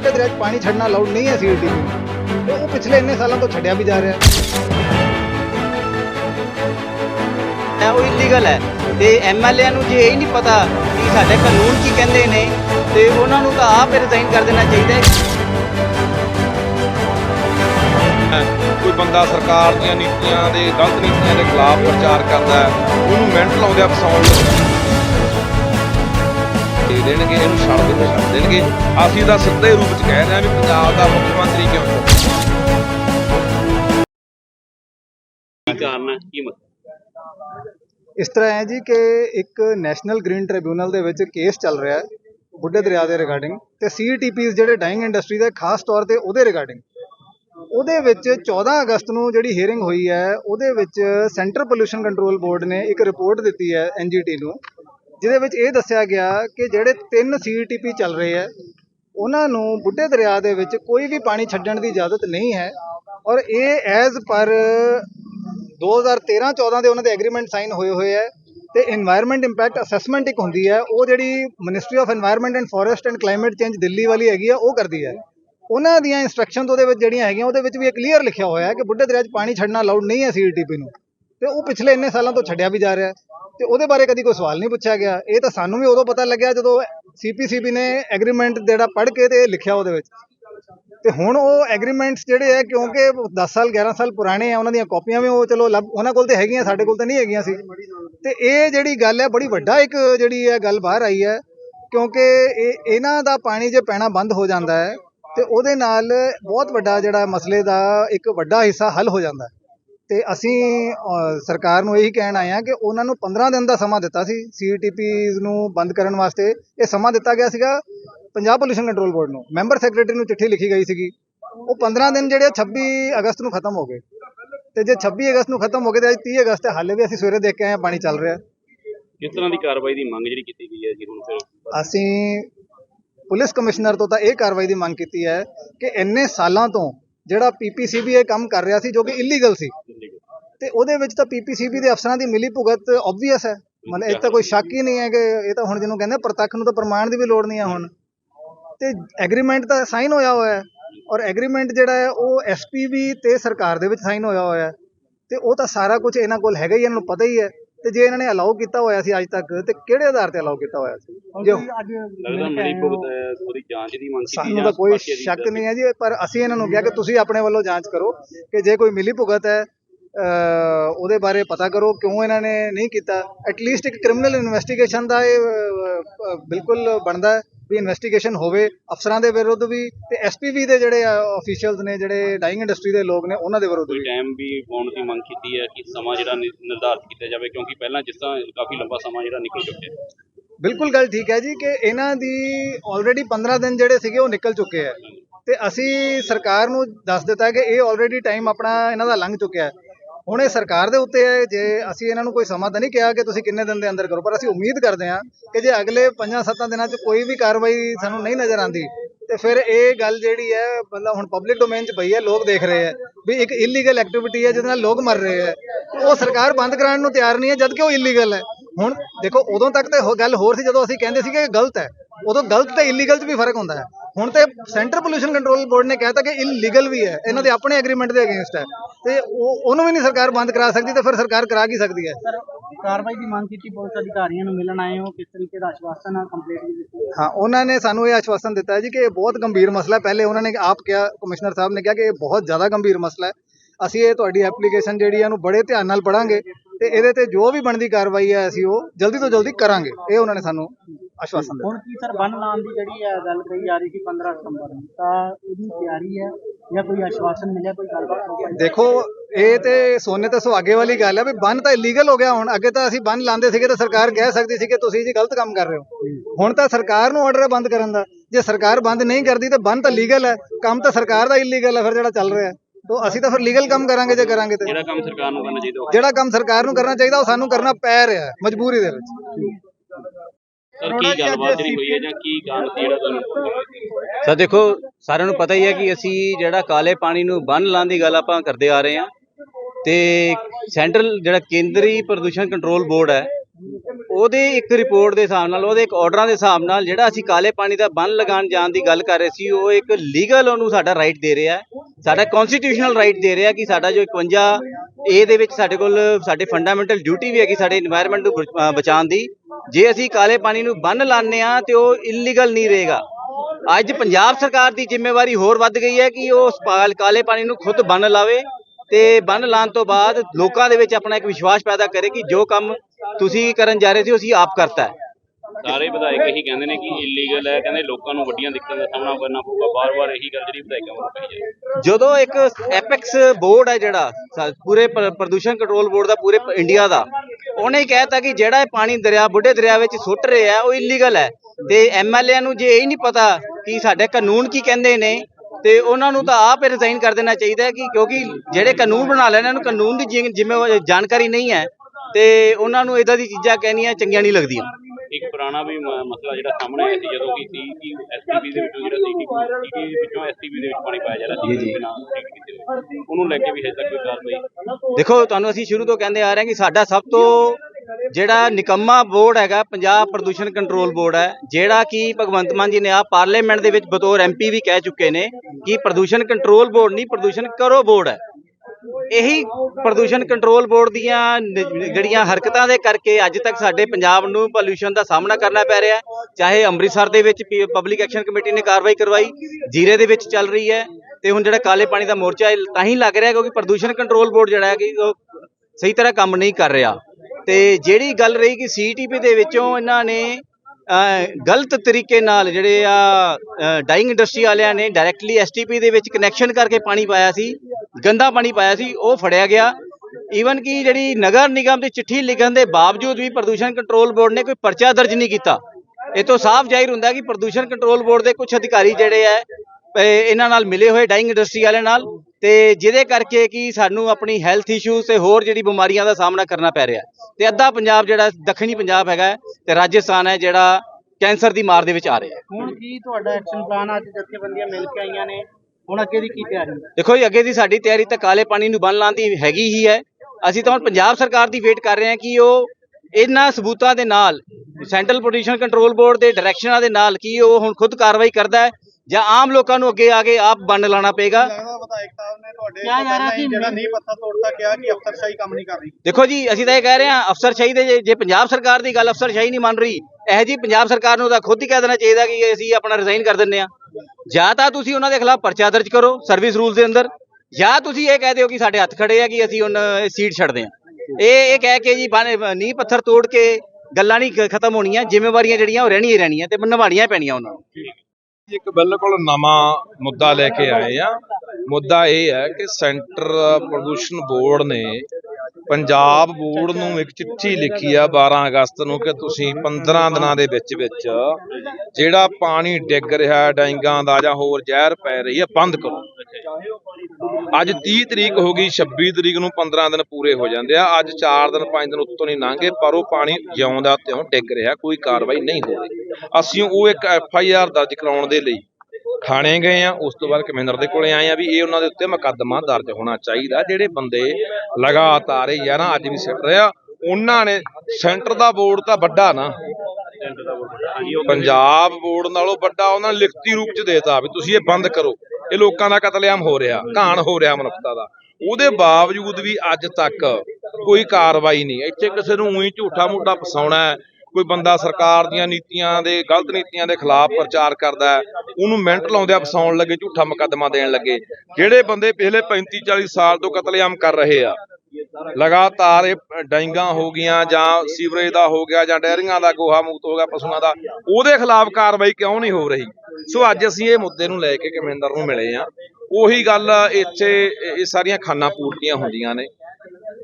ਬੁੱਢੇ ਦਰਿਆ 'ਚ ਪਾਣੀ ਛੱਡਣਾ ਅਲਾਉਡ ਨਹੀਂ ਹੈ ਸੀਆਰਟੀਪੀ ਤੇ ਉਹ ਪਿਛਲੇ ਇੰਨੇ ਸਾਲਾਂ ਤੋਂ ਛੱਡਿਆ ਵੀ ਜਾ ਰਿਹਾ। ਹੈ ਉਹ ਇਲੀਗਲ ਹੈ। ਤੇ ਐਮਐਲਏ ਨੂੰ ਜੇ ਇਹ ਨਹੀਂ ਪਤਾ ਕਿ ਸਾਡੇ ਕਾਨੂੰਨ ਕੀ ਕਹਿੰਦੇ ਨੇ ਤੇ ਉਹਨਾਂ ਨੂੰ ਤਾਂ ਆਪ ਰਿਜ਼ਾਈਨ ਕਰ ਦੇਣਾ ਚਾਹੀਦਾ ਹੈ। ਕੋਈ ਬੰਦਾ ਸਰਕਾਰ ਦੀਆਂ ਨੀਤੀਆਂ ਦੇ ਗਲਤ ਨੀਤੀਆਂ ਦੇ ਖਿਲਾਫ ਪ੍ਰਚਾਰ ਕਰਦਾ ਹੈ ਉਹਨੂੰ ਮਿੰਟ ਲਾਉਂਦੇ ਆ ਫਸਾਉਣ ਦੇ ਦੇਣਗੇ ਇਹਨੂੰ ਛੱਡ ਦੇਣਗੇ ਛੱਡ ਦੇਣਗੇ। ਅਸੀਂ ਤਾਂ ਸਿੱਧੇ ਰੂਪ ਚ ਕਹਿ ਰਹੇ ਹਾਂ ਵੀ ਪੰਜਾਬ ਦਾ ਮੁੱਖ ਮੰਤਰੀ ਕਿਉਂ ਚੁੱਪ ਕੀ ਕਾਰਨ ਹੈ? ਕੀ ਮਤਲਬ? ਇਸ ਤਰ੍ਹਾਂ ਹੈ ਜੀ ਕਿ ਇੱਕ ਨੈਸ਼ਨਲ ਗ੍ਰੀਨ ਟ੍ਰਿਬਿਊਨਲ ਦੇ ਵਿੱਚ ਕੇਸ ਚੱਲ ਰਿਹਾ ਹੈ ਬੁੱਢੇ ਦਰਿਆ ਦੇ ਰਿਗਾਰਡਿੰਗ ਤੇ ਸੀਟੀਪੀਸ ਜਿਹੜੇ ਡਾਈਂਗ ਇੰਡਸਟਰੀ ਦਾ ਖਾਸ ਤੌਰ ਤੇ ਉਹਦੇ ਰਿਗਾਰਡਿੰਗ। ਉਹਦੇ ਵਿੱਚ 14 ਅਗਸਤ ਨੂੰ ਜਿਹੜੀ ਹੀਅਰਿੰਗ ਹੋਈ ਹੈ ਉਹਦੇ ਵਿੱਚ ਸੈਂਟਰ ਪੋਲੂਸ਼ਨ ਕੰਟਰੋਲ ਬੋਰਡ ਨੇ ਇੱਕ ਰਿਪੋਰਟ ਦਿੱਤੀ ਹੈ ਐਨਜੀਟੀ ਨੂੰ। ਜਿਹਦੇ ਵਿੱਚ ਇਹ ਦੱਸਿਆ ਗਿਆ ਕਿ ਜਿਹੜੇ ਤਿੰਨ ਸੀਟੀਪੀ ਚੱਲ ਰਹੇ ਆ ਉਹਨਾਂ ਨੂੰ ਬੁੱਢੇ ਦਰਿਆ ਦੇ ਵਿੱਚ ਕੋਈ ਵੀ ਪਾਣੀ ਛੱਡਣ ਦੀ ਇਜਾਜ਼ਤ ਨਹੀਂ ਹੈ ਔਰ ਇਹ ਐਜ਼ ਪਰ 2013-14 ਦੇ ਉਹਨਾਂ ਦੇ ਐਗਰੀਮੈਂਟ ਸਾਈਨ ਹੋਏ ਹੋਏ ਹੈ ਤੇ এনवायरमेंट ਇੰਪੈਕਟ ਅਸੈਸਮੈਂਟ ਇੱਕ ਹੁੰਦੀ ਹੈ, ਉਹ ਜਿਹੜੀ ministry of environment and forest and climate change Delhi ਵਾਲੀ ਹੈਗੀ ਆ ਉਹ ਕਰਦੀ ਹੈ। ਉਹਨਾਂ ਦੀਆਂ ਇਨਸਟਰਕਸ਼ਨਸ ਉਹਦੇ ਵਿੱਚ ਜਿਹੜੀਆਂ ਹੈਗੀਆਂ, ਉਹਦੇ ਵਿੱਚ ਵੀ ਇਹ ਕਲੀਅਰ ਲਿਖਿਆ ਹੋਇਆ ਹੈ ਕਿ ਬੁੱਢੇ ਦਰਿਆ 'ਚ ਪਾਣੀ ਛੱਡਣਾ ਅਲਾਉਡ ਨਹੀਂ ਹੈ ਸੀਟੀਪੀ ਨੂੰ। ਤੇ ਉਹ ਪਿਛਲੇ ਇੰਨੇ ਸਾਲਾਂ ਤੋਂ ਛੱਡਿਆ ਵੀ ਜਾ ਰਿਹਾ ਤੇ ਉਹਦੇ ਬਾਰੇ ਕਦੀ ਕੋਈ ਸਵਾਲ ਨਹੀਂ ਪੁੱਛਿਆ ਗਿਆ। ਇਹ ਤਾਂ ਸਾਨੂੰ ਵੀ ਉਦੋਂ ਪਤਾ ਲੱਗਿਆ ਜਦੋਂ ਸੀਪੀਸੀਬੀ ਨੇ ਐਗਰੀਮੈਂਟ ਜਿਹੜਾ ਪੜ੍ਹ ਕੇ ਤੇ ਇਹ ਲਿਖਿਆ ਉਹਦੇ ਵਿੱਚ। ਤੇ ਹੁਣ ਉਹ ਐਗਰੀਮੈਂਟਸ ਜਿਹੜੇ ਆ, ਕਿਉਂਕਿ 10 ਸਾਲ 11 ਸਾਲ ਪੁਰਾਣੇ ਆ, ਉਹਨਾਂ ਦੀਆਂ ਕਾਪੀਆਂ ਵੀ ਉਹ ਚਲੋ ਲੱਭ, ਉਹਨਾਂ ਕੋਲ ਤੇ ਹੈਗੀਆਂ, ਸਾਡੇ ਕੋਲ ਤਾਂ ਨਹੀਂ ਹੈਗੀਆਂ ਸੀ। ਤੇ ਇਹ ਜਿਹੜੀ ਗੱਲ ਹੈ ਬੜੀ ਵੱਡਾ ਇੱਕ ਜਿਹੜੀ ਹੈ ਗੱਲ ਬਾਹਰ ਆਈ ਹੈ ਕਿਉਂਕਿ ਇਹ, ਇਹਨਾਂ ਦਾ ਪਾਣੀ ਜੇ ਪੈਣਾ ਬੰਦ ਹੋ ਜਾਂਦਾ ਹੈ, ਤੇ ਉਹਦੇ ਨਾਲ ਬਹੁਤ ਵੱਡਾ ਜਿਹੜਾ ਮਸਲੇ ਦਾ ਇੱਕ ਵੱਡਾ ਹਿੱਸਾ ਹੱਲ ਹੋ ਜਾਂਦਾ ਹੈ। ਤੇ ਅਸੀਂ ਸਰਕਾਰ ਨੂੰ ਇਹੀ ਕਹਿਣ ਆਏ ਆ ਕਿ ਉਹਨਾਂ ਨੂੰ 15 ਦਿਨ ਦਾ ਸਮਾਂ ਦਿੱਤਾ ਸੀ ਸੀਟੀਪੀਜ਼ ਨੂੰ ਬੰਦ ਕਰਨ ਵਾਸਤੇ। ਇਹ ਸਮਾਂ ਦਿੱਤਾ ਗਿਆ ਸੀਗਾ ਪੰਜਾਬ ਪੋਲੂਸ਼ਨ ਕੰਟਰੋਲ ਬੋਰਡ ਨੂੰ। ਮੈਂਬਰ ਸੈਕਟਰੀ ਨੂੰ ਚਿੱਠੀ ਲਿਖੀ ਗਈ ਸੀਗੀ। ਉਹ 15 ਦਿਨ ਜਿਹੜੇ ਆ 26 ਅਗਸਤ ਨੂੰ ਖਤਮ ਹੋ ਗਏ। ਤੇ ਜੇ 26 ਅਗਸਤ ਨੂੰ ਖਤਮ ਹੋ ਗਏ ਤੇ ਅੱਜ 30 ਅਗਸਤ ਹੈ। ਹਾਲੇ ਵੀ ਅਸੀਂ ਸਵੇਰੇ ਦੇਖ ਕੇ ਆਏ ਹਾਂ ਪਾਣੀ ਚੱਲ ਰਿਹਾ। ਕਿਸ ਤਰ੍ਹਾਂ ਦੀ ਕਾਰਵਾਈ ਦੀ ਮੰਗ ਜਿਹੜੀ ਕੀਤੀ ਗਈ ਹੈ ਜੀ ਹੁਣ ਫਿਰ? ਅਸੀਂ ਪੁਲਿਸ ਕਮਿਸ਼ਨਰ ਤੋਂ ਤਾਂ ਇਹ ਕਾਰਵਾਈ ਦੀ ਮੰਗ ਕੀਤੀ ਹੈ ਕਿ ਇੰਨੇ ਸਾਲਾਂ ਤੋਂ ਜਿਹੜਾ ਪੀਪੀਸੀਬੀ ਇਹ ਕੰਮ ਕਰ ਰਿਹਾ ਸੀ ਜੋ ਕਿ ਇਲੀਗਲ ਸੀ ਤੇ ਉਹਦੇ ਵਿੱਚ ਤਾਂ ਪੀਪੀਸੀਬੀ ਦੇ ਅਫਸਰਾਂ ਦੀ ਮਿਲੀ ਭੁਗਤ ਆਬਵੀਅਸ ਹੈ। ਮਤਲਬ ਇਹ ਤਾਂ ਕੋਈ ਸ਼ੱਕ ਹੀ ਨਹੀਂ ਹੈ ਕਿ ਇਹ ਤਾਂ ਹੁਣ ਜਿਹਨੂੰ ਕਹਿੰਦੇ ਪ੍ਰਤੱਖ ਨੂੰ ਤਾਂ ਪ੍ਰਮਾਣ ਦੀ ਵੀ ਲੋੜ ਨਹੀਂ ਹੈ ਹੁਣ। ਤੇ ਐਗਰੀਮੈਂਟ ਤਾਂ ਸਾਈਨ ਹੋਇਆ ਹੋਇਆ ਹੈ ਔਰ ਐਗਰੀਮੈਂਟ ਜਿਹੜਾ ਹੈ ਉਹ ਐਸਪੀਬੀ ਤੇ ਸਰਕਾਰ ਦੇ ਵਿੱਚ ਸਾਈਨ ਹੋਇਆ ਹੋਇਆ ਹੈ। ਤੇ ਉਹ ਤਾਂ ਸਾਰਾ ਕੁਝ ਇਹਨਾਂ ਕੋਲ ਹੈਗਾ ਹੀ ਇਹਨਾਂ ਨੂੰ ਪਤਾ ਹੀ ਹੈ। ਤੇ ਜੇ ਇਹਨਾਂ ਨੇ ਅਲਾਉ ਕੀਤਾ ਹੋਇਆ ਸੀ ਅੱਜ ਤੱਕ ਤੇ ਕਿਹੜੇ ਆਧਾਰ ਤੇ ਅਲਾਉ ਕੀਤਾ ਹੋਇਆ ਸੀ? ਜੋ ਲੱਗਦਾ ਮਿਲੀ ਭੁਗਤ ਹੈ ਉਹਦੀ ਜਾਂਚ ਦੀ ਮੰਗ ਕੀਤੀ ਸਾਨੂੰ ਤਾਂ ਕੋਈ ਸ਼ੱਕ ਨਹੀਂ ਹੈ ਜੀ ਪਰ ਅਸੀਂ ਇਹਨਾਂ ਨੂੰ ਕਿਹਾ ਕਿ ਤੁਸੀਂ ਆਪਣੇ ਵੱਲੋਂ ਜਾਂਚ ਕਰੋ ਕਿ ਜੇ ਕੋਈ ਮਿਲੀ ਭੁਗਤ ਹੈ ਉਹਦੇ ਬਾਰੇ ਪਤਾ ਕਰੋ ਕਿਉਂ ਇਹਨਾਂ ਨੇ ਨਹੀਂ ਕੀਤਾ। ਐਟਲੀਸਟ ਇੱਕ ਕ੍ਰਿਮੀਨਲ ਇਨਵੈਸਟੀਗੇਸ਼ਨ ਦਾ ਇਹ ਬਿਲਕੁਲ ਬਣਦਾ ਵੀ ਇਨਵੈਸਟੀਗੇਸ਼ਨ ਹੋਵੇ। ਅਫਸਰਾਂ ਦੇ ਵਿਰੁੱਧ ਵੀ ਤੇ ਐਸਪੀਵੀ ਦੇ ਜਿਹੜੇ ਅਫੀਸ਼ੀਅਲਸ ਨੇ ਜਿਹੜੇ ਡਾਈਂਗ ਇੰਡਸਟਰੀ ਦੇ ਲੋਕ ਨੇ ਉਹਨਾਂ ਦੇ ਵਿਰੁੱਧ ਵੀ। ਟਾਈਮ ਵੀ ਪਾਉਣ ਦੀ ਮੰਗ ਕੀਤੀ ਹੈ ਕਿ ਸਮਾਂ ਜਿਹੜਾ ਨਿਰਧਾਰਿਤ ਕੀਤਾ ਜਾਵੇ ਕਿਉਂਕਿ ਪਹਿਲਾਂ ਜਿਸ ਤਰ੍ਹਾਂ ਕਾਫੀ ਲੰਬਾ ਸਮਾਂ ਜਿਹੜਾ ਨਿਕਲ ਚੁੱਕਿਆ ਬਿਲਕੁਲ ਗੱਲ ਠੀਕ ਹੈ ਜੀ ਕਿ ਇਹਨਾਂ ਦੀ ਆਲਰੇਡੀ 15 ਦਿਨ ਜਿਹੜੇ ਸੀਗੇ ਉਹ ਨਿਕਲ ਚੁੱਕੇ ਹੈ। ਤੇ ਅਸੀਂ ਸਰਕਾਰ ਨੂੰ ਦੱਸ ਦਿੱਤਾ ਕਿ ਇਹ ਆਲਰੇਡੀ ਟਾਈਮ ਆਪਣਾ ਇਹਨਾਂ ਦਾ ਲੰਘ ਚੁੱਕਿਆ ਹੈ। ਹੁਣ ਇਹ ਸਰਕਾਰ ਦੇ ਉੱਤੇ ਹੈ ਜੇ ਅਸੀਂ ਇਹਨਾਂ ਨੂੰ ਕੋਈ ਸਮਾਂ ਤਾਂ ਨਹੀਂ ਕਿਹਾ ਕਿ ਤੁਸੀਂ ਕਿੰਨੇ ਦਿਨ ਦੇ ਅੰਦਰ ਕਰੋ, ਪਰ ਅਸੀਂ ਉਮੀਦ ਕਰਦੇ ਹਾਂ ਕਿ ਜੇ ਅਗਲੇ 5-7 ਦਿਨਾਂ 'ਚ ਕੋਈ ਵੀ ਕਾਰਵਾਈ ਸਾਨੂੰ ਨਹੀਂ ਨਜ਼ਰ ਆਂਦੀ ਤੇ ਫਿਰ ਇਹ ਗੱਲ ਜਿਹੜੀ ਹੈ, ਮਤਲਬ ਹੁਣ ਪਬਲਿਕ ਡੋਮੇਨ 'ਚ ਪਈ ਹੈ, ਲੋਕ ਦੇਖ ਰਹੇ ਹੈ ਵੀ ਇੱਕ ਇਲੀਗਲ ਐਕਟੀਵਿਟੀ ਹੈ ਜਿਹਦੇ ਨਾਲ ਲੋਕ ਮਰ ਰਹੇ ਹੈ। ਉਹ ਸਰਕਾਰ ਬੰਦ ਕਰਾਉਣ ਨੂੰ ਤਿਆਰ ਨਹੀਂ ਹੈ ਜਦ ਕਿ ਉਹ ਇਲੀਗਲ ਹੈ। ਹੁਣ ਦੇਖੋ, ਉਦੋਂ ਤੱਕ ਤੇ ਗੱਲ ਹੋਰ ਸੀ ਜਦੋਂ ਅਸੀਂ ਕਹਿੰਦੇ ਸੀ ਕਿ ਇਹ ਗਲਤ ਹੈ, ਉਦੋਂ ਗਲਤ ਤੇ ਇਲੀਗਲ 'ਚ ਵੀ ਫ਼ਰਕ ਹੁੰਦਾ ਹੈ। ਹੁਣ ਤੇ ਸੈਂਟਰ ਪੋਲੂਸ਼ਨ ਕੰਟਰੋਲ ਬੋਰਡ ਨੇ ਕਹਿਤਾ ਕਿ ਇਲੀਗਲ ਵੀ ਹੈ। ਇਹਨਾਂ ਦੇ ਆਪਣੇ ਐਗਰੀਮੈਂਟ ਦੇ ਅਗੇਂਸਟ ਹੈ। ਤੇ ਉਹ ਉਹਨੂੰ ਵੀ ਨਹੀਂ ਸਰਕਾਰ ਬੰਦ ਕਰਾ ਸਕਦੀ ਤੇ ਫਿਰ ਸਰਕਾਰ ਕਰਾ ਕੀ ਸਕਦੀ ਹੈ? ਕਾਰਵਾਈ ਦੀ ਮੰਗ ਕੀਤੀ ਪੁਲਿਸ ਅਧਿਕਾਰੀਆਂ ਨੂੰ ਮਿਲਣ ਆਏ ਹੋ। ਕਿਸ ਤਰੀਕੇ ਦਾ ਆਸ਼ਵਾਸਨ ਆ ਕੰਪਲੀਟ ਵੀ ਦਿੱਤੀ? ਹਾਂ ਉਹਨਾਂ ਨੇ ਸਾਨੂੰ ਇਹ ਆਸ਼ਵਾਸਨ ਦਿੱਤਾ ਹੈ ਜੀ ਕਿ ਇਹ ਬਹੁਤ ਗੰਭੀਰ ਮਸਲਾ ਹੈ। ਪਹਿਲੇ ਉਹਨਾਂ ਨੇ ਆਪ ਕਿਹਾ ਕਮਿਸ਼ਨਰ ਸਾਹਿਬ ਨੇ ਕਿਹਾ ਕਿ ਇਹ ਬਹੁਤ ਜ਼ਿਆਦਾ ਗੰਭੀਰ ਮਸਲਾ ਹੈ। ਅਸੀਂ ਇਹ ਤੁਹਾਡੀ ਐਪਲੀਕੇਸ਼ਨ ਜਿਹੜੀ ਹੈ ਇਹਨੂੰ ਬੜੇ ਧਿਆਨ ਨਾਲ ਪੜਾਂਗੇ ਤੇ ਇਹਦੇ ਤੇ ਜੋ ਵੀ ਬਣਦੀ ਕਾਰਵਾਈ ਹੈ ਅਸੀਂ ਉਹ ਜਲਦੀ ਤੋਂ ਜਲਦੀ ਕਰਾਂਗੇ। ਇਹ ਉਹਨਾਂ ਨੇ ਸਾਨੂੰ ਆਸ਼ਵਾਸਨ ਦਿੱਤਾ। ਹੁਣ ਕੀ ਸਰ ਬੰਨ ਲਾਉਣ ਦੀ ਜਿਹੜੀ ਹੈ ਗੱਲ ਕਹੀ ਜਾ ਰਹੀ ਸੀ 15 ਸਤੰਬਰ ਨੂੰ ਤਾਂ ਉਹਦੀ ਤਿਆਰੀ ਹੈ ਜਾਂ ਕੋਈ ਆਸ਼ਵਾਸਨ ਮਿਲਿਆ ਕੋਈ ਗੱਲਬਾਤ ਹੋ ਗਈ ਦੇਖੋ ਇਹ ਤੇ ਸੋਨੇ ਤੇ ਸੁਹਾਗੇ ਵਾਲੀ ਗੱਲ ਹੈ ਵੀ ਬੰਨ ਤਾਂ ਇਲੀਗਲ ਹੋ ਗਿਆ ਹੁਣ ਅੱਗੇ ਤਾਂ ਅਸੀਂ ਬੰਨ ਲਾਉਂਦੇ ਸੀਗੇ ਤਾਂ ਸਰਕਾਰ ਕਹਿ ਸਕਦੀ ਸੀ ਕਿ ਤੁਸੀਂ ਜੀ ਗਲਤ ਕੰਮ ਕਰ ਰਹੇ ਹੋ। ਹੁਣ ਤਾਂ ਸਰਕਾਰ ਨੂੰ ਆਰਡਰ ਹੈ ਬੰਦ ਕਰਨ ਦਾ। ਜੇ ਸਰਕਾਰ ਬੰਦ ਨਹੀਂ ਕਰਦੀ ਤਾਂ ਬੰਨ ਤਾਂ ਲੀਗਲ ਹੈ ਕੰਮ ਤਾਂ ਸਰਕਾਰ ਦਾ ਇਲੀਗਲ ਹੈ ਫਿਰ ਜਿਹੜਾ ਚੱਲ ਰਿਹਾ ਤਾਂ ਅਸੀਂ ਤਾਂ ਫਿਰ ਲੀਗਲ ਕੰਮ ਕਰਾਂਗੇ ਜੇ ਕਰਾਂਗੇ ਤੇ। ਜਿਹੜਾ ਕੰਮ ਸਰਕਾਰ ਨੂੰ ਕਰਨਾ ਚਾਹੀਦਾ ਉਹ ਜਿਹੜਾ ਕੰਮ ਸਰਕਾਰ ਨੂੰ ਕਰਨਾ ਚਾਹੀਦਾ ਉਹ ਸਾਨੂੰ ਕਰਨਾ ਪੈ ਰਿਹਾ ਹੈ ਮਜਬੂਰੀ ਦੇ ਵਿੱਚ। ਸਰ ਕੀ ਗੱਲਬਾਤ ਜਿਹੜੀ ਹੋਈ ਹੈ ਜਾਂ ਕੀ ਕਾਰਨ ਸੀ ਜਿਹੜਾ ਤੁਹਾਨੂੰ ਸਰ ਦੇਖੋ ਸਾਰਿਆਂ ਨੂੰ ਪਤਾ ਹੀ ਹੈ ਕਿ ਅਸੀਂ ਜਿਹੜਾ ਕਾਲੇ ਪਾਣੀ ਨੂੰ ਬੰਨ ਲਾਉਣ ਦੀ ਗੱਲ ਆਪਾਂ ਕਰਦੇ ਆ ਰਹੇ ਹਾਂ ਤੇ ਸੈਂਟਰਲ ਜਿਹੜਾ ਕੇਂਦਰੀ ਪ੍ਰਦੂਸ਼ਣ ਕੰਟਰੋਲ ਬੋਰਡ ਹੈ ਉਹਦੇ ਇੱਕ ਰਿਪੋਰਟ ਦੇ ਹਿਸਾਬ ਨਾਲ ਉਹਦੇ ਇੱਕ ਆਰਡਰਾਂ ਦੇ ਹਿਸਾਬ ਨਾਲ ਜਿਹੜਾ ਅਸੀਂ ਕਾਲੇ ਪਾਣੀ ਦਾ ਬੰਨ ਲਗਾਉਣ ਜਾਣ ਦੀ ਗੱਲ ਕਰ ਰਹੇ ਸੀ ਉਹ ਇੱਕ ਲੀਗਲ ਉਹਨੂੰ ਸਾਡਾ ਰਾਈਟ ਦੇ ਰਿਹਾ ਹੈ। ਸਾਡਾ ਕਨਸਟੀਟਿਊਸ਼ਨਲ ਰਾਈਟ ਦੇ ਰਿਹਾ ਕਿ ਸਾਡਾ ਜੋ 51 ਏ ਦੇ ਵਿੱਚ ਸਾਡੇ ਕੋਲ, ਸਾਡੇ ਫੰਡਾਮੈਂਟਲ ਡਿਊਟੀ ਵੀ ਹੈ ਕਿ ਸਾਡੇ এনवायरमेंट ਨੂੰ ਬਚਾਉਣ ਦੀ। ਜੇ ਅਸੀਂ ਕਾਲੇ ਪਾਣੀ ਨੂੰ ਬੰਨ ਲਾਣੇ ਆ ਤੇ ਉਹ ਇਲੀਗਲ ਨਹੀਂ ਰਹੇਗਾ। ਅੱਜ ਪੰਜਾਬ ਸਰਕਾਰ ਦੀ ਜ਼ਿੰਮੇਵਾਰੀ ਹੋਰ ਵੱਧ ਗਈ ਹੈ ਕਿ ਉਹ ਕਾਲੇ ਪਾਣੀ ਨੂੰ ਖੁਦ ਬੰਨ ਲਾਵੇ ਤੇ ਬੰਨ ਲਾਣ ਤੋਂ ਬਾਅਦ ਲੋਕਾਂ ਦੇ ਵਿੱਚ ਆਪਣਾ ਇੱਕ ਵਿਸ਼ਵਾਸ ਪੈਦਾ ਕਰੇ ਕਿ ਜੋ ਕੰਮ ਤੁਸੀਂ ਕਰਨ ਜਾ ਰਹੇ ਸੀ, ਉਹ ਅਸੀਂ ਆਪ ਕਰਤਾ ਹੈ। ਸਾਰੇ ਵਿਧਾਇਕ ਇਹੀ ਕਹਿੰਦੇ ਨੇ ਕਿ ਇਲੀਗਲ ਹੈ, ਕਹਿੰਦੇ ਲੋਕਾਂ ਨੂੰ ਵੱਡੀਆਂ ਦਿੱਕਤਾਂ ਦਾ ਸਾਹਮਣਾ ਕਰਨਾ ਪਊਗਾ ਬਾਰ-ਬਾਰ ਇਹੀ ਗੱਲ ਜਿਹੜੀ ਵਿਧਾਇਕਾਂ ਵੱਲੋਂ ਕਹੀ ਜਾਏ ਜਦੋਂ ਇੱਕ ਐਪੈਕਸ ਬੋਰਡ ਹੈ ਜਿਹੜਾ ਪੂਰੇ ਪ੍ਰਦੂਸ਼ਣ ਕੰਟਰੋਲ ਬੋਰਡ ਦਾ, ਪੂਰੇ ਇੰਡੀਆ ਦਾ, ਉਹਨੇ ਕਹਿਤਾ ਕਿ ਜਿਹੜਾ ਇਹ ਪਾਣੀ ਦਰਿਆ, ਬੁੱਢੇ ਦਰਿਆ ਵਿੱਚ ਸੁੱਟ ਰਿਹਾ ਹੈ, ਉਹ ਇਲੀਗਲ ਹੈ। ਤੇ ਐਮਐਲਏ ਨੂੰ ਜੇ ਇਹ ਨਹੀਂ ਪਤਾ ਕਿ ਸਾਡੇ ਕਾਨੂੰਨ ਕੀ ਕਹਿੰਦੇ ਨੇ, ਤੇ ਉਹਨਾਂ ਨੂੰ ਤਾਂ ਆਪ ਰਿਜ਼ਾਈਨ ਕਰ ਦੇਣਾ ਚਾਹੀਦਾ ਹੈ ਕਿ ਕਿਉਂਕਿ ਜਿਹੜੇ ਕਾਨੂੰਨ ਬਣਾ ਲੈਣ, ਇਹਨਾਂ ਨੂੰ ਕਾਨੂੰਨ ਦੀ ਜਿ- ਜ਼ਿੰਮੇਵਾਰੀ ਜਾਣਕਾਰੀ ਨਹੀਂ ਹੈ। ਤੇ ਉਹਨਾਂ ਨੂੰ ਇਦਾਂ ਦੀ ਚੀਜ਼ਾਂ ਕਹਿਣੀਆਂ ਚੰਗੀਆਂ ਨਹੀਂ ਲੱਗਦੀਆਂ। ਇੱਕ ਪੁਰਾਣਾ ਵੀ ਮਸਲਾ ਜਿਹੜਾ ਸਾਹਮਣੇ ਆਇਆ ਸੀ ਜਦੋਂ ਕਿ ਸੀ ਕਿ ਐਸਟੀਪੀ ਦੇ ਵਿੱਚੋਂ ਜਿਹੜਾ ਸੀ ਕਿ ਵਿੱਚੋਂ ਐਸਟੀਪੀ ਦੇ ਵਿੱਚ ਪਾਣੀ ਪਾਇਆ ਜਾ ਰਿਹਾ ਸੀ ਬਿਨਾਂ। ਉਹਨੂੰ ਲੈ ਕੇ ਵੀ ਹਜੇ ਤੱਕ ਕੋਈ ਕਾਰਵਾਈ ਦੇਖੋ ਤੁਹਾਨੂੰ ਅਸੀਂ ਸ਼ੁਰੂ ਤੋਂ ਕਹਿੰਦੇ ਆ ਰਹੇ ਹਾਂ ਕਿ ਸਾਡਾ ਸਭ ਤੋਂ ਜਿਹੜਾ ਨਿਕੰਮਾ ਬੋਰਡ ਹੈਗਾ ਪੰਜਾਬ ਪ੍ਰਦੂਸ਼ਣ ਕੰਟਰੋਲ ਬੋਰਡ ਹੈ ਜਿਹੜਾ ਕਿ ਭਗਵੰਤ ਮਾਨ ਜੀ ਨੇ ਆ ਪਾਰਲੀਮੈਂਟ ਦੇ ਵਿੱਚ ਬਤੌਰ ਐਮਪੀ ਵੀ ਕਹਿ ਚੁੱਕੇ ਨੇ ਕਿ ਪ੍ਰਦੂਸ਼ਣ ਕੰਟਰੋਲ ਬੋਰਡ ਨਹੀਂ ਪ੍ਰਦੂਸ਼ਣ ਕਰੋ ਬੋਰਡ ਹੈ। ਇਹੀ ਪ੍ਰਦੂਸ਼ਣ ਕੰਟਰੋਲ ਬੋਰਡ ਦੀਆਂ ਜਿਹੜੀਆਂ ਹਰਕਤਾਂ ਦੇ ਕਰਕੇ ਅੱਜ ਤੱਕ ਸਾਡੇ ਪੰਜਾਬ ਨੂੰ ਪੋਲੂਸ਼ਨ ਦਾ ਸਾਹਮਣਾ ਕਰਨਾ ਪੈ ਰਿਹਾ ਚਾਹੇ ਅੰਮ੍ਰਿਤਸਰ ਦੇ ਵਿੱਚ ਪਬਲਿਕ ਐਕਸ਼ਨ ਕਮੇਟੀ ਨੇ ਕਾਰਵਾਈ ਕਰਵਾਈ, ਜੀਰੇ ਦੇ ਵਿੱਚ ਚੱਲ ਰਹੀ ਹੈ ਤੇ ਹੁਣ ਜਿਹੜਾ ਕਾਲੇ ਪਾਣੀ ਦਾ ਮੋਰਚਾ ਹੈ, ਤਾਂ ਹੀ ਲੱਗ ਰਿਹਾ ਕਿਉਂਕਿ ਪ੍ਰਦੂਸ਼ਣ ਕੰਟਰੋਲ ਬੋਰਡ ਜਿਹੜਾ ਹੈ ਕਿ ਉਹ ਸਹੀ ਤਰ੍ਹਾਂ ਕੰਮ ਨਹੀਂ ਕਰ ਰਿਹਾ। ਤੇ ਜਿਹੜੀ ਗੱਲ ਰਹੀ ਕਿ ਸੀਟੀਪੀ ਦੇ ਵਿੱਚੋਂ ਇਹਨਾਂ ਨੇ ਗਲਤ ਤਰੀਕੇ ਨਾਲ ਜਿਹੜੇ ਆ ਡਾਈਂਗ ਇੰਡਸਟਰੀ ਵਾਲਿਆਂ ਨੇ ਡਾਇਰੈਕਟਲੀ ਐਸਟੀਪੀ ਦੇ ਵਿੱਚ ਕਨੈਕਸ਼ਨ ਕਰਕੇ ਪਾਣੀ ਪਾਇਆ ਸੀ, ਗੰਦਾ ਪਾਣੀ ਪਾਇਆ ਸੀ, ਉਹ ਫੜਿਆ ਗਿਆ। ਈਵਨ ਕਿ ਜਿਹੜੀ ਨਗਰ ਨਿਗਮ ਦੀ ਚਿੱਠੀ ਲਿਖਣ ਦੇ ਬਾਵਜੂਦ ਵੀ ਪ੍ਰਦੂਸ਼ਣ ਕੰਟਰੋਲ ਬੋਰਡ ਨੇ ਕੋਈ ਪਰਚਾ ਦਰਜ ਨਹੀਂ ਕੀਤਾ। ਇਹ ਤੋਂ ਸਾਫ਼ ਜ਼ਾਹਿਰ ਹੁੰਦਾ ਕਿ ਪ੍ਰਦੂਸ਼ਣ ਕੰਟਰੋਲ ਬੋਰਡ ਦੇ ਕੁਝ ਅਧਿਕਾਰੀ ਜਿਹੜੇ ਆ ਇਹਨਾਂ ਨਾਲ ਮਿਲੇ ਹੋਏ ਡਾਈਂਗ ਇੰਡਸਟਰੀ ਵਾਲਿਆਂ ਨਾਲ। ਤੇ ਜਿਹਦੇ ਕਰਕੇ ਕਿ ਸਾਨੂੰ ਆਪਣੀ ਹੈਲਥ ਇਸ਼ੂਜ਼ ਤੇ ਹੋਰ ਜਿਹੜੀ ਬਿਮਾਰੀਆਂ ਦਾ ਸਾਹਮਣਾ ਕਰਨਾ ਪੈ ਰਿਹਾ। ਤੇ ਅੱਧਾ ਪੰਜਾਬ ਜਿਹੜਾ ਦੱਖਣੀ ਪੰਜਾਬ ਹੈਗਾ ਤੇ ਰਾਜਸਥਾਨ ਹੈ ਜਿਹੜਾ ਕੈਂਸਰ ਦੀ ਮਾਰ ਦੇ ਵਿੱਚ ਆ ਰਿਹਾ ਹੈ। ਹੁਣ ਕੀ ਤੁਹਾਡਾ ਐਕਸ਼ਨ ਪਲਾਨ ਅੱਜ ਜਥੇਬੰਦੀਆਂ ਮਿਲ ਕੇ ਆਈਆਂ ਨੇ। ਹੁਣ ਅੱਗੇ ਦੀ ਕੀ ਤਿਆਰੀ? ਹੈ ਦੇਖੋ ਜੀ ਅੱਗੇ ਦੀ ਸਾਡੀ ਤਿਆਰੀ ਤਾਂ ਕਾਲੇ ਪਾਣੀ ਨੂੰ ਬੰਨ ਲਾਉਣ ਦੀ ਹੈਗੀ ਹੀ ਹੈ। ਅਸੀਂ ਤਾਂ ਹੁਣ ਪੰਜਾਬ ਸਰਕਾਰ ਦੀ ਵੇਟ ਕਰ ਰਹੇ ਹਾਂ ਕਿ ਉਹ ਇਹਨਾਂ ਸਬੂਤਾਂ ਦੇ ਨਾਲ ਸੈਂਟਰਲ ਪੋਲੂਸ਼ਨ ਕੰਟਰੋਲ ਬੋਰਡ ਦੇ ਡਾਇਰੈਕਸ਼ਨਾਂ ਦੇ ਨਾਲ ਕੀ ਉਹ ਹੁਣ ਖੁਦ ਕਾਰਵਾਈ ਕਰਦਾ ਹੈ। ਜਾਂ ਆਮ ਲੋਕਾਂ ਨੂੰ ਅੱਗੇ ਆ ਕੇ ਆਪ ਬੰਨ ਲਾਣਾ ਪਏਗਾ। ਲੱਗਦਾ ਵਿਧਾਇਕ ਸਾਹਿਬ ਨੇ ਤੁਹਾਡੇ ਕਿਹਾ ਜਾ ਰਿਹਾ ਪਹਿਲਾਂ ਹੀ ਕਿ ਜਿਹੜਾ ਨਹੀਂ ਪੱਤਾ ਤੋੜਤਾ ਕਿਹਾ ਕਿ ਅਫਸਰਸ਼ਾਹੀ ਕੰਮ ਨਹੀਂ ਕਰ ਰਹੀ। ਦੇਖੋ ਜੀ ਅਸੀਂ ਤਾਂ ਇਹ ਕਹਿ ਰਹੇ ਹਾਂ ਅਫਸਰਸ਼ਾਹੀ ਦੇ ਜੇ- ਜੇ ਪੰਜਾਬ ਸਰਕਾਰ ਦੀ ਗੱਲ ਅਫਸਰਸ਼ਾਹੀ ਨਹੀਂ ਮੰਨ ਰਹੀ ਇਹ ਜੀ ਪੰਜਾਬ ਸਰਕਾਰ ਨੂੰ ਤਾਂ ਖੁਦ ਹੀ ਕਹਿ ਦੇਣਾ ਚਾਹੀਦਾ ਕਿ ਅਸੀਂ ਆਪਣਾ ਰਿਜ਼ਾਈਨ ਕਰ ਦਿੰਦੇ ਹਾਂ। ਜਾਂ ਤਾਂ ਤੁਸੀਂ ਉਹਨਾਂ ਦੇ ਖਿਲਾਫ ਪਰਚਾ ਦਰਜ ਕਰੋ ਸਰਵਿਸ ਰੂਲਸ ਦੇ ਅੰਦਰ ਜਾਂ ਤੁਸੀਂ ਇਹ ਕਹਿ ਦਿਓ ਕਿ ਸਾਡੇ ਹੱਥ ਖੜੇ ਆ ਕਿ ਅਸੀਂ ਹੁਣ ਸੀਟ ਛੱਡਦੇ ਹਾਂ। ਇਹ ਇਹ ਕਹਿ ਕੇ ਜੀ ਬਣ- ਨੀਂਹ ਪੱਥਰ ਤੋੜ ਕੇ ਗੱਲਾਂ ਨਹੀਂ ਖ- ਖਤਮ ਹੋਣੀਆਂ ਜ਼ਿੰਮੇਵਾਰੀਆਂ ਜਿਹੜੀਆਂ ਉਹ ਰਹਿਣੀਆਂ ਹੀ ਰਹਿਣੀਆਂ ਤੇ ਨਿਭਾਉਣੀਆਂ ਪੈਣੀਆਂ ਉਹਨਾਂ ਨੂੰ। ਇੱਕ ਬਿਲਕੁਲ ਨਵਾਂ ਮੁੱਦਾ ਲੈ ਕੇ ਆਏ ਆ ਮੁੱਦਾ ਇਹ ਹੈ ਕਿ ਸੈਂਟਰ ਪ੍ਰਦੂਸ਼ਣ ਬੋਰਡ ਨੇ ਪੰਜਾਬ ਬੋਰਡ ਨੂੰ ਇੱਕ ਚਿੱਠੀ ਲਿਖੀ ਆ 12 ਅਗਸਤ ਨੂੰ ਕਿ ਤੁਸੀਂ 15 ਦਿਨਾਂ ਦੇ ਵਿੱਚ ਵਿੱਚ ਜਿਹੜਾ ਪਾਣੀ ਡਿੱਗ ਰਿਹਾ ਡੈਂਗਾਂ ਦਾ ਜਾਂ ਹੋਰ ਜ਼ਹਿਰ ਪੈ ਰਹੀ ਹੈ, ਬੰਦ ਕਰੋ। ਅੱਜ 30 ਤਰੀਕ ਹੋ ਗਈ 26 ਤਰੀਕ ਨੂੰ 15 ਦਿਨ ਪੂਰੇ ਹੋ ਜਾਂਦੇ ਆ। ਅੱਜ 4 ਦਿਨ 5 ਦਿਨ ਉੱਤੋਂ ਨਹੀਂ ਲੰਘੇ, ਪਰ ਉਹ ਪਾਣੀ ਜਿਉਂਦਾ ਤਿਉਂ ਡਿੱਗ ਰਿਹਾ, ਕੋਈ ਕਾਰਵਾਈ ਨਹੀਂ ਹੋ ਰਹੀ। ਅਸੀਂ ਉਹ ਇੱਕ ਐਫ ਆਈ ਆਰ ਦਰਜ ਕਰਾਉਣ ਦੇ ਲਈ ਥਾਣੇ ਗਏ ਆ, ਉਸ ਤੋਂ ਬਾਅਦ ਕਮਿਸ਼ਨਰ ਦੇ ਕੋਲੇ ਆਏ ਆ ਵੀ ਇਹ ਉਹਨਾਂ ਦੇ ਉੱਤੇ ਮੁਕੱਦਮਾ ਦਰਜ ਹੋਣਾ ਚਾਹੀਦਾ ਜਿਹੜੇ ਬੰਦੇ ਲਗਾਤਾਰ ਇਹ ਯਾਰਾਂ ਅੱਜ ਵੀ ਸਿੱਟ ਰਿਹਾ ਉਹਨਾਂ ਨੇ ਸੈਂਟਰ ਦਾ ਬੋਰਡ ਤਾਂ ਵੱਡਾ ਨਾ। ਪੰਜਾਬ ਬੋਰਡ ਨਾਲੋਂ ਵੱਡਾ ਉਹਨਾਂ ਨੇ ਲਿਖਤੀ ਰੂਪ ਚ ਦੇਤਾ ਵੀ ਤੁਸੀਂ ਇਹ ਬੰਦ ਕਰੋ। ਇਹ ਲੋਕਾਂ ਦਾ ਕਤਲੇਆਮ ਹੋ ਰਿਹਾ, ਘਾਣ ਹੋ ਰਿਹਾ ਮਨੁੱਖਤਾ ਦਾ। ਉਹਦੇ ਬਾਵਜੂਦ ਵੀ ਅੱਜ ਤੱਕ ਕੋਈ ਕਾਰਵਾਈ ਨਹੀਂ, ਇੱਥੇ ਕਿਸੇ ਨੂੰ ਉਹੀ ਝੂਠਾ ਮੂਠਾ ਫਸਾਉਣਾ ਕੋਈ ਬੰਦਾ ਸਰਕਾਰ ਦੀਆਂ ਨੀਤੀਆਂ ਦੇ, ਗਲਤ ਨੀਤੀਆਂ ਦੇ ਖਿਲਾਫ ਪ੍ਰਚਾਰ ਕਰਦਾ ਉਹਨੂੰ ਮਿੰਟ ਲਾਉਂਦੇ ਆ ਫਸਾਉਣ ਲੱਗੇ, ਝੂਠਾ ਮੁਕੱਦਮਾ ਦੇਣ ਲੱਗੇ। ਜਿਹੜੇ ਬੰਦੇ ਪਿਛਲੇ 35 40 ਸਾਲ ਤੋਂ ਕਤਲੇਆਮ ਕਰ ਰਹੇ ਆ, ਲਗਾਤਾਰ ਇਹ ਡਾਈਂਗਾਂ ਹੋ ਗਈਆਂ ਜਾਂ ਸੀਵਰੇਜ ਦਾ ਹੋ ਗਿਆ ਜਾਂ ਡੈਰੀਆਂ ਦਾ, ਗੋਹਾ ਮੁਕਤ ਹੋ ਗਿਆ, ਪਸ਼ੂਆਂ ਦਾ, ਉਹਦੇ ਖਿਲਾਫ ਕਾਰਵਾਈ ਕਿਉਂ ਨਹੀਂ ਹੋ ਰਹੀ? ਸੋ ਅੱਜ ਅਸੀਂ ਇਹ ਮੁੱਦੇ ਨੂੰ ਲੈ ਕੇ ਕਮਿੰਦਰ ਨੂੰ ਮਿਲੇ ਆ ਉਹੀ ਗੱਲ ਇੱਥੇ ਇਹ ਸਾਰੀਆਂ ਖਾਨਾ ਪੂਰਤੀਆਂ ਹੁੰਦੀਆਂ ਨੇ।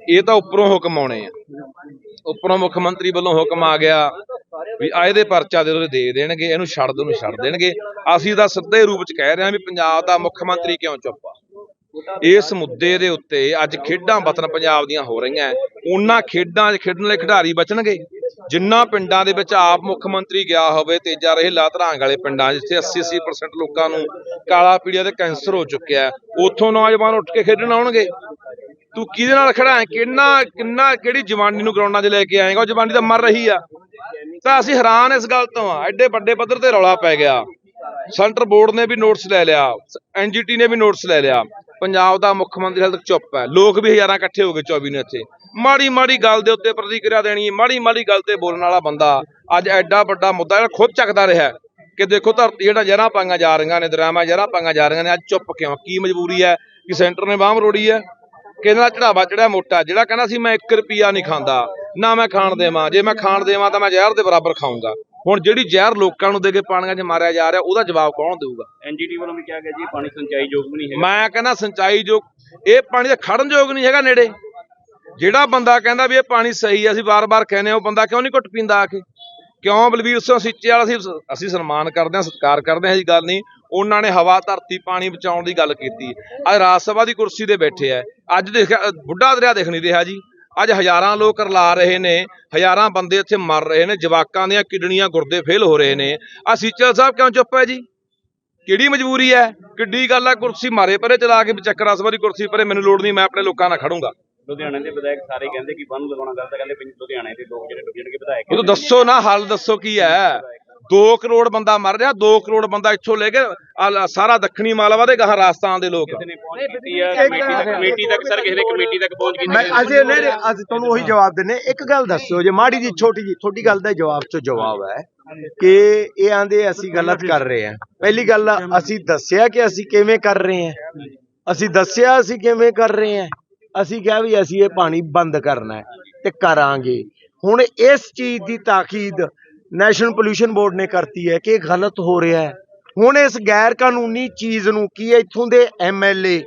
ਇਹ ਤਾਂ ਉੱਪਰੋਂ ਹੁਕਮ ਆਉਣੇ ਆ। ਉੱਪਰੋਂ ਮੁੱਖ ਮੰਤਰੀ ਵੱਲੋਂ ਹੁਕਮ ਆ ਗਿਆ। ਵੀ ਆ ਇਹਦੇ ਪਰਚਾ ਦੇ ਉਹਦੇ ਦੇ ਦੇਣਗੇ, ਇਹਨੂੰ ਛੱਡ ਦੋ ਨੂੰ ਛੱਡ ਦੇਣਗੇ। ਅਸੀਂ ਤਾਂ ਸਿੱਧੇ ਰੂਪ ਚ ਕਹਿ ਰਹੇ ਹਾਂ ਵੀ ਪੰਜਾਬ ਦਾ ਮੁੱਖ ਮੰਤਰੀ ਕਿਉਂ ਚੁੱਪ ਆ? ਇਸ ਮੁੱਦੇ ਦੇ ਉੱਤੇ ਅੱਜ ਖੇਡਾਂ ਵਤਨ ਪੰਜਾਬ ਦੀਆਂ ਹੋ ਰਹੀਆਂ ਉਹਨਾਂ ਖੇਡਾਂ 'ਚ ਖੇਡਣ ਲਈ ਖਿਡਾਰੀ ਬਚਣਗੇ। ਜਿੰਨਾ ਪਿੰਡਾਂ ਦੇ ਵਿੱਚ ਆਪ ਮੁੱਖ ਮੰਤਰੀ ਗਿਆ ਹੋਵੇ ਤੇਜਾ ਰਹੇ ਲਾਤਰਾਂਗ ਵਾਲੇ ਪਿੰਡਾਂ ਜਿੱਥੇ 80-80% ਲੋਕਾਂ ਨੂੰ ਕਾਲਾ ਪੀੜੀਆ ਤੇ ਕੈਂਸਰ ਹੋ ਚੁੱਕਿਆ ਉੱਥੋਂ ਨੌਜਵਾਨ ਉੱਠ ਕੇ ਖੇਡਣ ਆਉਣਗੇ। ਤੂੰ ਕਿਹਦੇ ਨਾਲ ਖੜਾ ਹੈ? ਕਿੰਨਾ ਕਿੰਨਾ ਕਿਹੜੀ ਜਵਾਨੀ ਨੂੰ ਗਰਾਊਂਡਾਂ 'ਚ ਲੈ ਕੇ ਆਏਗਾ? ਉਹ ਜਵਾਨੀ ਤਾਂ ਮਰ ਰਹੀ ਆ। ਤਾਂ ਅਸੀਂ ਹੈਰਾਨ ਇਸ ਗੱਲ ਤੋਂ ਆ ਐਡੇ ਵੱਡੇ ਪੱਧਰ ਤੇ ਰੌਲਾ ਪੈ ਗਿਆ। ਸੈਂਟਰ ਬੋਰਡ ਨੇ ਵੀ ਨੋਟਿਸ ਲੈ ਲਿਆ। ਐਨਜੀਟੀ ਨੇ ਵੀ ਨੋਟਿਸ ਲੈ ਲਿਆ। ਪੰਜਾਬ ਦਾ ਮੁੱਖ ਮੰਤਰੀ ਹਾਲੇ ਤੱਕ ਚੁੱਪ ਹੈ। ਲੋਕ ਵੀ ਹਜ਼ਾਰਾਂ ਇਕੱਠੇ ਹੋ ਗਏ 24 ਨੂੰ ਇੱਥੇ। ਮਾੜੀ ਮਾੜੀ ਗੱਲ ਦੇ ਉੱਤੇ ਪ੍ਰਤੀਕਿਰਿਆ ਦੇਣੀ, ਮਾੜੀ ਮਾੜੀ ਗੱਲ ਤੇ ਬੋਲਣ ਵਾਲਾ ਬੰਦਾ ਅੱਜ ਐਡਾ ਵੱਡਾ ਮੁੱਦਾ ਜਿਹੜਾ ਖੁਦ ਚੱਕਦਾ ਰਿਹਾ ਕਿ ਦੇਖੋ ਧਰਤੀ ਜਿਹੜਾ ਜ਼ਹਿਰਾਂ ਪਾਈਆਂ ਜਾ ਰਹੀਆਂ ਨੇ, ਦਰਿਆਵਾਂ ਜ਼ਹਿਰਾਂ ਪਾਈਆਂ ਜਾ ਰਹੀਆਂ ਨੇ, ਅੱਜ ਚੁੱਪ ਕਿਉਂ? ਕੀ ਮਜਬੂਰੀ ਹੈ ਕਿ ਸੈਂਟਰ ਨੇ ਬਾਹ ਮਰੋੜੀ ਹੈ? ਕਿਹਦੇ ਚੜਾਵਾ ਚੜਿਆ ਮੋਟਾ? ਜਿਹੜਾ ਕਹਿੰਦਾ ਸੀ, ਮੈਂ 1 ਰੁਪਿਆ ਨਹੀਂ ਖਾਂਦਾ। ਨਾ ਮੈਂ ਖਾਣ ਦੇਵਾਂ। ਜੇ ਮੈਂ ਖਾਣ ਦੇਵਾਂ ਤਾਂ ਮੈਂ ਜ਼ਹਿਰ ਦੇ ਬਰਾਬਰ ਖਾਊਂਗਾ। ਹੁਣ ਜਿਹੜੀ ਜ਼ਹਿਰ ਲੋਕਾਂ ਨੂੰ ਦੇ ਕੇ ਪਾਣੀਆਂ 'ਚ ਮਾਰਿਆ ਜਾ ਰਿਹਾ ਉਹਦਾ ਜਵਾਬ ਕੌਣ ਦੇਊਗਾ? ਐਨਜੀਟੀ ਵੱਲੋਂ ਵੀ ਕਿਹਾ ਗਿਆ ਜੀ ਇਹ ਪਾਣੀ ਸਿੰਚਾਈ ਯੋਗ ਵੀ ਨਹੀਂ ਹੈਗਾ। ਮੈਂ ਕਹਿੰਦਾ ਸਿੰਚਾਈ ਜੋ ਇਹ ਪਾਣੀ ਦਾ ਖੜਨ ਯੋਗ ਨਹੀਂ ਹੈਗਾ ਨੇੜੇ। ਜਿਹੜਾ ਬੰਦਾ ਕਹਿੰਦਾ ਵੀ ਇਹ ਪਾਣੀ ਸਹੀ ਹੈ ਅਸੀਂ ਵਾਰ-ਵਾਰ ਕਹਿੰਦੇ ਹਾਂ ਉਹ ਬੰਦਾ ਕਿਉਂ ਨਹੀਂ ਘੁੱਟ ਪੀਂਦਾ ਆ ਕੇ? ਕਿਉਂ ਬਲਵੀਰ ਸਿੰਘ ਸੀਚੇ ਵਾਲਾ ਅਸੀਂ ਅਸੀਂ ਸਨਮਾਨ ਕਰਦੇ ਹਾਂ ਸਤਿਕਾਰ ਕਰਦੇ ਹਾਂ ਇਹ ਗੱਲ ਨਹੀਂ। ਉਹਨਾਂ ਨੇ ਹਵਾ ਧਰਤੀ ਪਾਣੀ ਬਚਾਉਣ ਦੀ ਗੱਲ ਕੀਤੀ। ਅੱਜ ਰਾਜ ਸਭਾ ਦੀ ਕੁਰਸੀ ਤੇ ਬੈਠੇ ਆ। ਅੱਜ ਦੇਖਿਆ ਬੁੱਢਾ ਦਰਿਆ ਦਿਖ ਨਹੀਂ ਰਿਹਾ ਜੀ। ਅੱਜ ਹਜ਼ਾਰਾਂ ਲੋਕ ਰਲਾ ਰਹੇ ਨੇ ਹਜ਼ਾਰਾਂ ਬੰਦੇ ਇੱਥੇ ਮਰ ਰਹੇ ਨੇ ਜਵਾਕਾਂ ਦੀਆਂ ਕਿਡਨੀਆਂ ਗੁਰਦੇ ਫੇਲ ਹੋ ਰਹੇ ਨੇ। ਆ ਸੀਚਲ ਸਾਹਿਬ ਕਿਉਂ ਚੁੱਪ ਹੈ ਜੀ? ਕਿਹੜੀ ਮਜਬੂਰੀ ਹੈ? ਕਿੱਡੀ ਗੱਲ ਹੈ ਕੁਰਸੀ ਮਾਰੇ ਪਰੇ ਚਲਾ ਕੇ ਚੱਕਰ ਸਭਾ ਦੀ ਕੁਰਸੀ ਪਰੇ ਮੈਨੂੰ ਲੋੜ ਨਹੀਂ ਮੈਂ ਆਪਣੇ ਲੋਕਾਂ ਨਾਲ ਖੜੂੰਗਾ। ਲੁਧਿਆਣੇ ਦੇ ਵਿਧਾਇਕ ਸਾਰੇ ਕਹਿੰਦੇ ਕਿ ਬੰਨ ਲਗਾਉਣਾ ਗਲਤ ਕਹਿੰਦੇ ਲੁਧਿਆਣੇ ਦੇ ਲੋਕ ਜਿਹੜੇ ਡੁੱਬ ਜਾਣਗੇ ਵਿਧਾਇਕ ਉਹ ਦੱਸੋ ਨਾ ਹੱਲ ਦੱਸੋ ਕੀ ਹੈ? 2 ਕਰੋੜ ਬੰਦਾ ਮਰ ਰਿਹਾ 2 ਕਰੋੜ ਬੰਦਾ ਇੱਥੋਂ ਲੈ ਕੇ ਸਾਰਾ ਦੱਖਣੀ ਮਾਲਵਾ ਦੇ ਗਾਹਾਂ ਰਾਜਸਥਾਨ ਦੇ ਲੋਕ ਕਮੇਟੀ ਤੱਕ ਕਮੇਟੀ ਤੱਕ ਸਰ ਕਿਸੇ ਨੇ ਕਮੇਟੀ ਤੱਕ ਪਹੁੰਚ ਕੀਤੀ ਮੈਂ? ਅਸੀਂ ਨਹੀਂ ਅਸੀਂ ਤੁਹਾਨੂੰ ਉਹੀ ਜਵਾਬ ਦਿੰਨੇ ਇੱਕ ਗੱਲ ਦੱਸਿਓ ਜੇ ਮਾੜੀ ਜੀ ਛੋਟੀ ਜੀ ਛੋਟੀ ਗੱਲ ਦਾ ਜਵਾਬ ਚ ਜਵਾਬ ਹੈ ਕਿ ਇਹ ਆਂਦੇ ਅਸੀਂ ਗਲਤ ਕਰ ਰਹੇ ਹਾਂ। ਪਹਿਲੀ ਗੱਲ ਅਸੀਂ ਦੱਸਿਆ ਕਿ ਅਸੀਂ ਕਿਵੇਂ ਕਰ ਰਹੇ ਹਾਂ। ਅਸੀਂ ਦੱਸਿਆ ਅਸੀਂ ਕਿਵੇਂ ਕਰ ਰਹੇ ਹਾਂ। ਅਸੀਂ ਕਿਹਾ ਵੀ ਅਸੀਂ ਇਹ ਪਾਣੀ ਬੰਦ ਕਰਨਾ ਤੇ ਕਰਾਂਗੇ। ਹੁਣ ਇਸ ਚੀਜ਼ ਦੀ ਤਾਕੀਦ ਨੈਸ਼ਨਲ ਪੋਲੂਸ਼ਨ ਬੋਰਡ ਨੇ ਕਰਤੀ ਹੈ ਕਿ ਇਹ ਗਲਤ ਹੋ ਰਿਹਾ ਹੈ। ਹੁਣ ਇਸ ਗੈਰ ਕਾਨੂੰਨੀ ਚੀਜ਼ ਨੂੰ ਕੀ ਇੱਥੋਂ ਦੇ ਐਮਐਲਏ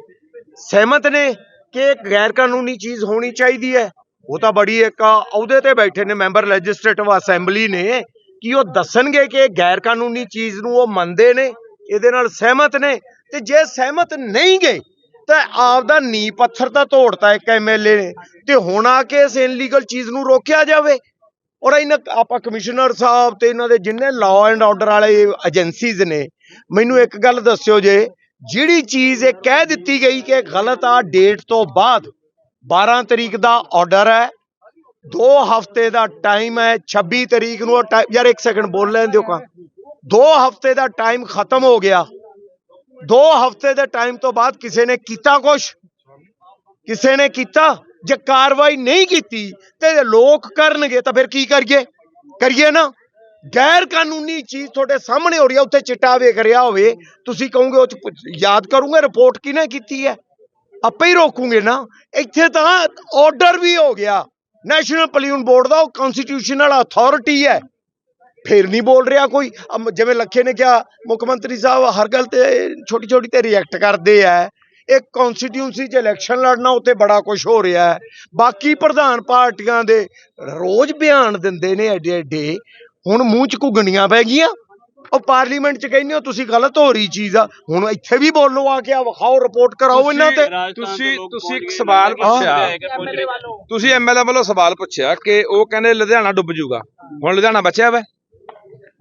ਸਹਿਮਤ ਨੇ ਕਿ ਇਹ ਗੈਰ ਕਾਨੂੰਨੀ ਚੀਜ਼ ਹੋਣੀ ਚਾਹੀਦੀ ਹੈ। ਉਹ ਤਾਂ ਬੜੀ ਇੱਕ ਅਹੁਦੇ ਤੇ ਬੈਠੇ ਨੇ, ਮੈਂਬਰ ਲੈਜਿਸਲੇਟਿਵ ਅਸੈਂਬਲੀ ਨੇ, ਕਿ ਉਹ ਦੱਸਣਗੇ ਕਿ ਇਹ ਗੈਰ ਕਾਨੂੰਨੀ ਚੀਜ਼ ਨੂੰ ਉਹ ਮੰਨਦੇ ਨੇ, ਇਹਦੇ ਨਾਲ ਸਹਿਮਤ ਨੇ। ਤੇ ਜੇ ਸਹਿਮਤ ਨਹੀਂ ਗਏ, ਤਾਂ ਆਪਦਾ ਨੀ ਪੱਥਰ ਤਾਂ ਤੋੜਤਾ ਇੱਕ ਐਮਐਲਏ ਨੇ। ਤੇ ਹੁਣ ਆ ਕੇ ਇਸ ਇਨਲੀਗਲ ਚੀਜ਼ ਨੂੰ ਰੋਕਿਆ ਜਾਵੇ। ਔਰ ਇਹਨਾਂ ਆਪਾਂ ਕਮਿਸ਼ਨਰ ਸਾਹਿਬ ਤੇ ਇਹਨਾਂ ਦੇ ਜਿੰਨੇ ਲਾਅ ਐਂਡ ਆਰਡਰ ਵਾਲੇ ਏਜੰਸੀਜ਼ ਨੇ, ਮੈਨੂੰ ਇੱਕ ਗੱਲ ਦੱਸਿਓ ਜੇ, ਜਿਹੜੀ ਚੀਜ਼ ਇਹ ਕਹਿ ਦਿੱਤੀ ਗਈ ਕਿ ਗਲਤ ਆ ਡੇਟ ਤੋਂ ਬਾਅਦ 12 ਤਰੀਕ ਦਾ ਆਰਡਰ ਹੈ 2 ਹਫ਼ਤੇ ਦਾ ਟਾਈਮ ਹੈ 26 ਤਰੀਕ ਨੂੰ ਉਹ ਟਾਈਮ ਯਾਰ ਇੱਕ ਸੈਕਿੰਡ ਬੋਲ ਲੈਣ ਦਿਓ ਕਾ। 2 ਹਫ਼ਤੇ ਦਾ ਟਾਈਮ ਖਤਮ ਹੋ ਗਿਆ। 2 ਹਫ਼ਤੇ ਦੇ ਟਾਈਮ ਤੋਂ ਬਾਅਦ ਕਿਸੇ ਨੇ ਕੀਤਾ ਕੁਛ? ਕਿਸੇ ਨੇ ਕੀਤਾ? ਜੇ ਕਾਰਵਾਈ ਨਹੀਂ ਕੀਤੀ ਤੇ ਲੋਕ ਕਰਨਗੇ ਤਾਂ ਫਿਰ ਕੀ ਕਰੀਏ? ਕਰੀਏ ਨਾ। ਗੈਰ ਕਾਨੂੰਨੀ ਚੀਜ਼ ਤੁਹਾਡੇ ਸਾਹਮਣੇ ਹੋ ਰਹੀ ਹੈ ਉੱਥੇ ਚਿੱਟਾ ਵੇਖ ਰਿਹਾ ਹੋਵੇ। ਤੁਸੀਂ ਕਹੋਗੇ ਉਹ 'ਚ ਪੁੱਛ- ਯਾਦ ਕਰੂੰਗੇ, ਰਿਪੋਰਟ ਕਿਹਨੇ ਕੀਤੀ ਹੈ? ਆਪੇ ਹੀ ਰੋਕੂਗੇ ਨਾ। ਇੱਥੇ ਤਾਂ ਆਰਡਰ ਵੀ ਹੋ ਗਿਆ। ਨੈਸ਼ਨਲ ਪੋਲਿਊਸ਼ਨ ਬੋਰਡ ਦਾ ਉਹ ਕਨਸਟੀਟਿਊਸ਼ਨਲ ਅਥਾਰਟੀ ਹੈ। ਫਿਰ ਨਹੀਂ ਬੋਲ ਰਿਹਾ ਕੋਈ। ਜਿਵੇਂ ਲੱਖੇ ਨੇ ਕਿਹਾ, ਮੁੱਖ ਮੰਤਰੀ ਸਾਹਿਬ ਹਰ ਗੱਲ ਤੇ ਛੋਟੀ ਛੋਟੀ ਤੇ ਰਿਐਕਟ ਕਰਦੇ ਆ। ਇੱਕ ਕਨਸਟੀਟਿਊਂਸੀ 'ਚ ਇਲੈਕਸ਼ਨ ਲੜਨਾ ਉੱਤੇ ਬੜਾ ਕੁਝ ਹੋ ਰਿਹਾ ਹੈ। ਬਾਕੀ ਪ੍ਰਧਾਨ ਪਾਰਟੀਆਂ ਦੇ ਰੋਜ਼ ਬਿਆਨ ਦਿੰਦੇ ਨੇ ਐਡੇ ਐਡੇ। ਹੁਣ ਮੂੰਹ 'ਚ ਘੁੱਗਣੀਆਂ ਪੈ ਗਈਆਂ। ਉਹ ਪਾਰਲੀਮੈਂਟ 'ਚ ਕਹਿੰਦੇ ਹੋ ਤੁਸੀਂ ਗਲਤ ਹੋ ਰਹੀ ਚੀਜ਼ ਆ। ਹੁਣ ਇੱਥੇ ਵੀ ਬੋਲੋ ਆ ਕੇ ਆ ਵਿਖਾਓ ਰਿਪੋਰਟ ਕਰਾਓ ਇਹਨਾਂ ਤੇ। ਤੁਸੀਂ ਤੁਸੀਂ ਇੱਕ ਸਵਾਲ ਪੁੱਛਿਆ। ਤੁਸੀਂ ਐਮਐਲਏ ਵੱਲੋਂ ਸਵਾਲ ਪੁੱਛਿਆ ਕਿ ਉਹ ਕਹਿੰਦੇ ਲੁਧਿਆਣਾ ਡੁੱਬ ਜਾਊਗਾ ਹੁਣ ਲੁਧਿਆਣਾ ਬਚਿਆ ਵਾ।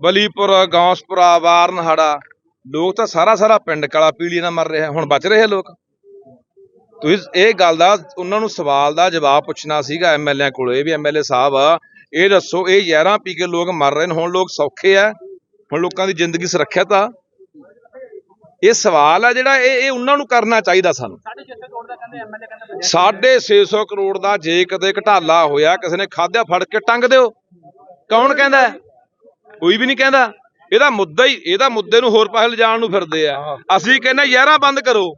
ਬਲੀਪੁਰ ਗੌਸਪੁਰਾ ਵਾਰਨਹਾੜਾ ਲੋਕ ਤਾਂ ਸਾਰਾ ਸਾਰਾ ਪਿੰਡ ਕਾਲਾ ਪੀਲੀ ਨਾਲ ਮਰ ਰਿਹਾ ਹੁਣ ਬਚ ਰਹੇ ਲੋਕ? ਤੁਸੀਂ ਇਹ ਗੱਲ ਦਾ ਉਹਨਾਂ ਨੂੰ ਸਵਾਲ ਦਾ ਜਵਾਬ ਪੁੱਛਣਾ ਸੀਗਾ ਐਮਐਲਏ ਕੋਲੇ ਵੀ ਐਮਐਲਏ ਸਾਹਿਬ ਇਹ ਦੱਸੋ ਇਹ ਜ਼ਹਿਰਾਂ ਪੀ ਕੇ ਲੋਕ ਮਰ ਰਹੇ ਨੇ ਹੁਣ ਲੋਕ ਸੌਖੇ ਆ ਹੁਣ ਲੋਕਾਂ ਦੀ ਜ਼ਿੰਦਗੀ ਸੁਰੱਖਿਅਤ ਆ। ਇਹ ਸਵਾਲ ਆ ਜਿਹੜਾ ਇਹ ਇਹ ਉਹਨਾਂ ਨੂੰ ਕਰਨਾ ਚਾਹੀਦਾ ਸਾਨੂੰ। 650 ਕਰੋੜ ਦਾ ਜੇ ਕਦੇ ਘਟਾਲਾ ਹੋਇਆ ਕਿਸੇ ਨੇ ਖਾਧਿਆ ਫੜ ਕੇ ਟੰਗ ਦਿਓ। ਕੌਣ ਕਹਿੰਦਾ? ਕੋਈ ਵੀ ਨਹੀਂ ਕਹਿੰਦਾ। ਇਹਦਾ ਮੁੱਦਾ ਹੀ ਇਹਦਾ ਮੁੱਦੇ ਨੂੰ ਹੋਰ ਪਾਸੇ ਲਿਜਾਣ ਨੂੰ ਫਿਰਦੇ ਆ। ਅਸੀਂ ਕਹਿੰਦੇ ਯਾਰਾਂ ਬੰਦ ਕਰੋ।